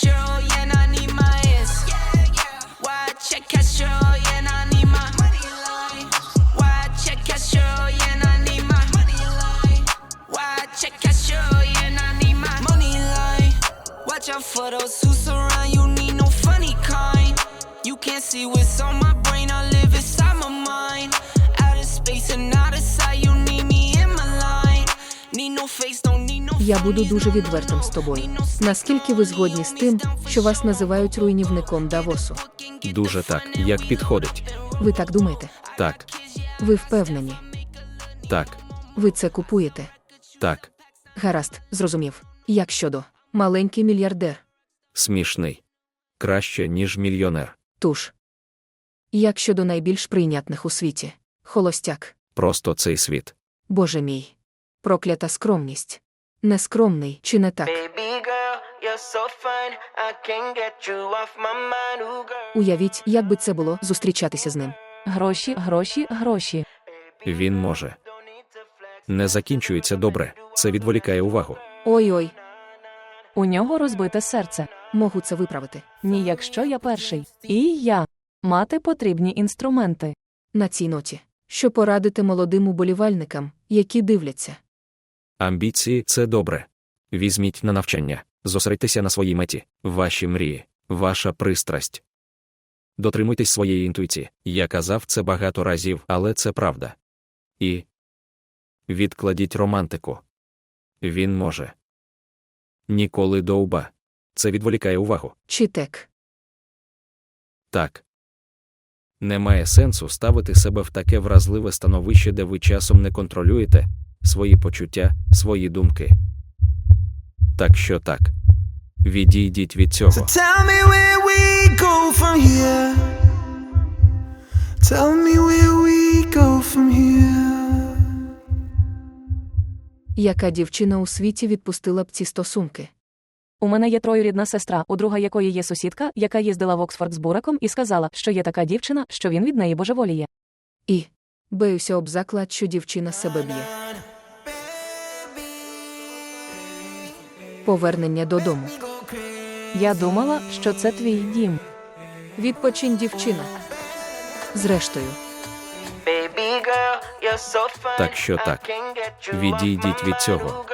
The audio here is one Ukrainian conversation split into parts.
Yeah, I need my check yeah, I need my yeah, I need my yeah, I need my. Watch out for those who surround you, need no funny kind. You can't see what's on my brain, I live inside my mind. Out of space and out of sight, you need me in my line. Need no face, don't need Я буду дуже відвертим з тобою. Наскільки ви згодні з тим, що вас називають руйнівником Давосу? Дуже так, як підходить. Ви так думаєте? Так, Ви впевнені? так, Ви це купуєте? так. Гаразд, зрозумів. Як щодо маленький мільярдер? Смішний. Краще, ніж мільйонер. Туш. Як щодо найбільш прийнятних у світі? Холостяк. Просто цей світ. Боже мій. Проклята скромність. Нескромний, чи не так? Уявіть, як би це було зустрічатися з ним. Гроші, гроші, гроші. Він може. Не закінчується добре. Це відволікає увагу. Ой-ой, У нього розбите серце. можу це виправити. Ні, якщо я перший. І я. Мати потрібні інструменти. На цій ноті. Що порадити молодим уболівальникам, які дивляться? Амбіції це добре. Візьміть на навчання, зосередьтеся на своїй меті, ваші мрії, ваша пристрасть. Дотримуйтесь своєї інтуїції. Я казав це багато разів, але це правда. І відкладіть романтику. Він може. Ніколи довба. Це відволікає увагу. Чи? Так. Немає сенсу ставити себе в таке вразливе становище, де ви часом не контролюєте свої почуття, свої думки. Так що так. Відійдіть від цього. So tell me where we go from here. Tell me where we go from here. Яка дівчина у світі відпустила б ці стосунки? У мене є троюрідна сестра, у друга якої є сусідка, яка їздила в Оксфорд з бураком і сказала, що є така дівчина, що він від неї божеволіє. І беюся об заклад, що дівчина себе б'є. Повернення додому. Я думала, що це твій дім. Відпочинь, дівчина. Зрештою. Так що так. Відійдіть від цього.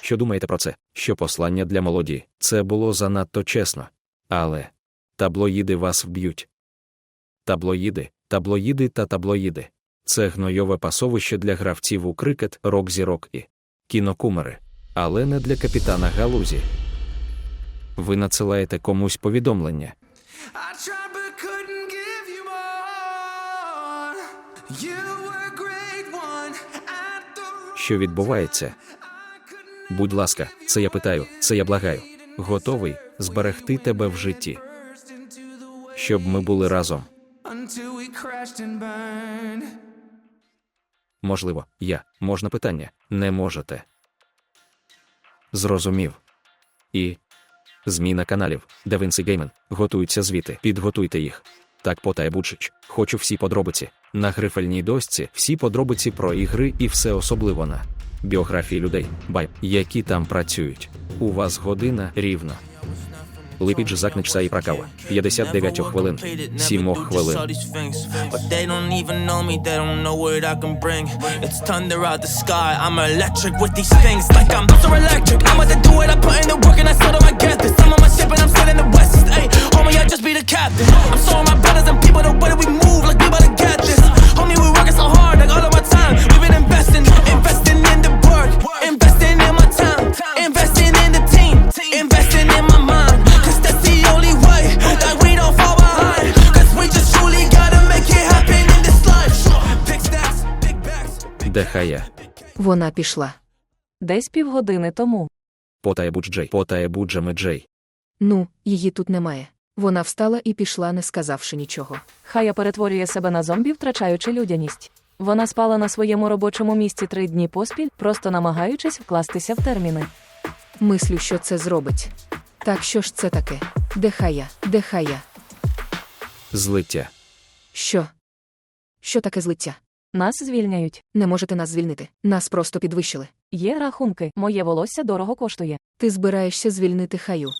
Що думаєте про це? Що послання для молоді? Це було занадто чесно. Але таблоїди вас вб'ють. Таблоїди, таблоїди та таблоїди. Це гнойове пасовище для гравців у крикет, рок-зірок і кінокумери. Але не для капітана Галузі. Ви надсилаєте комусь повідомлення. Що відбувається? Будь ласка, це я питаю, це я благаю. Готовий зберегти тебе в житті, щоб ми були разом. Можливо, я. Можна питання. Не можете. Зрозумів. І. Зміна каналів. Давинси Геймен. Готуються звіти. Підготуйте їх. Так потає Бучич. Хочу всі подробиці. На грифельній дошці всі подробиці про ігри і все особливо на біографії людей, бай, які там працюють. У вас година рівно. Липідж Закничса і Пракава. 59 хвилин. 7 хвилин. But they хая? вона пішла. Десь півгодини тому. Потає Буч Джей. Потає Буджами Джей. Ну, її тут немає. Вона встала і пішла, не сказавши нічого. Хая перетворює себе на зомбі, втрачаючи людяність. Вона спала на своєму робочому місці три дні поспіль, просто намагаючись вкластися в терміни. Мислю, що це зробить. Так що ж це таке? Де хая? Де хая? Злиття. Що? Що таке злиття? Нас звільняють. Не можете нас звільнити. Нас просто підвищили. Є рахунки. Моє волосся дорого коштує. Ти збираєшся звільнити хаю.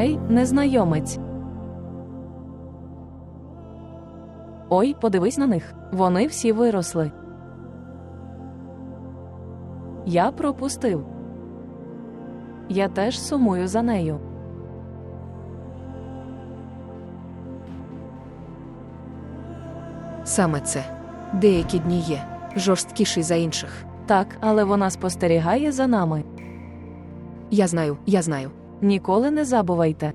Гей, незнайомець. Ой, подивись на них. Вони всі виросли. Я пропустив. Я теж сумую за нею. Саме це. Деякі дні є жорсткіший за інших. Так, але вона спостерігає за нами. Я знаю, я знаю. Ніколи не забувайте.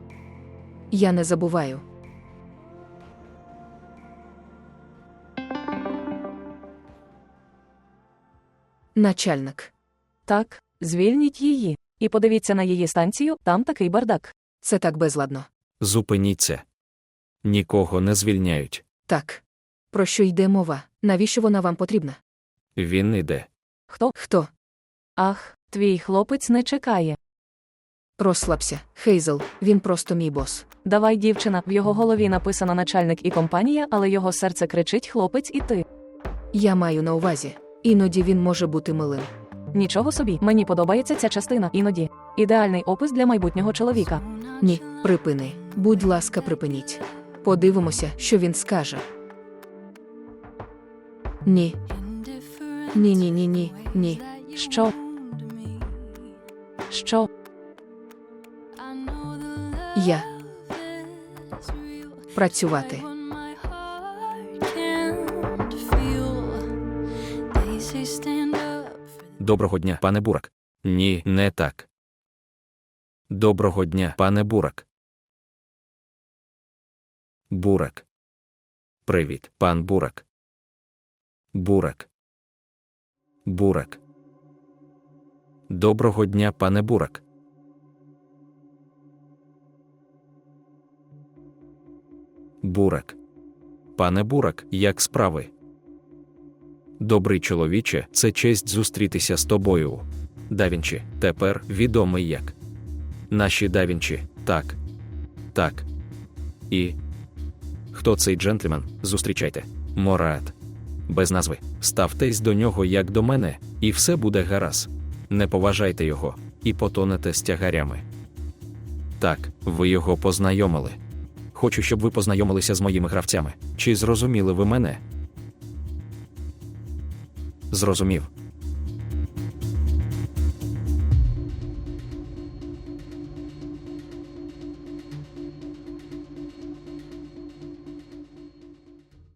Я не забуваю. Начальник. Так, звільніть її. І подивіться на її станцію, там такий бардак. Це так безладно. Зупиніться. Нікого не звільняють. Так. Про що йде мова? Навіщо вона вам потрібна? Він іде. Хто? Хто? Ах, твій хлопець не чекає. Розслабся, Хейзел, він просто мій бос. Давай, дівчина, в його голові написано начальник і компанія, але його серце кричить хлопець і ти. Я маю на увазі. Іноді він може бути милим. Нічого собі, мені подобається ця частина іноді. Ідеальний опис для майбутнього чоловіка. Ні, припини. Будь ласка, припиніть. Подивимося, що він скаже. Ні. Ні, ні, ні, ні, ні. Що? Що? Я. Працювати. Доброго дня, пане Бурак. Ні, не так. Доброго дня, пане Бурак. Бурак. Привіт, пан Бурак. Бурак. Бурак. Доброго дня, пане Бурак. Бурак. Пане Бурак, як справи? Добрий чоловіче, це честь зустрітися з тобою. Давінчі, тепер відомий як. Наші Давінчі, так. Так. І. Хто цей джентльмен? Зустрічайте. Морат. Без назви. Ставтесь до нього як до мене, і все буде гаразд. Не поважайте його, і потонете з тягарями. Так, ви його познайомили. Хочу, щоб ви познайомилися з моїми гравцями. Чи зрозуміли ви мене? Зрозумів.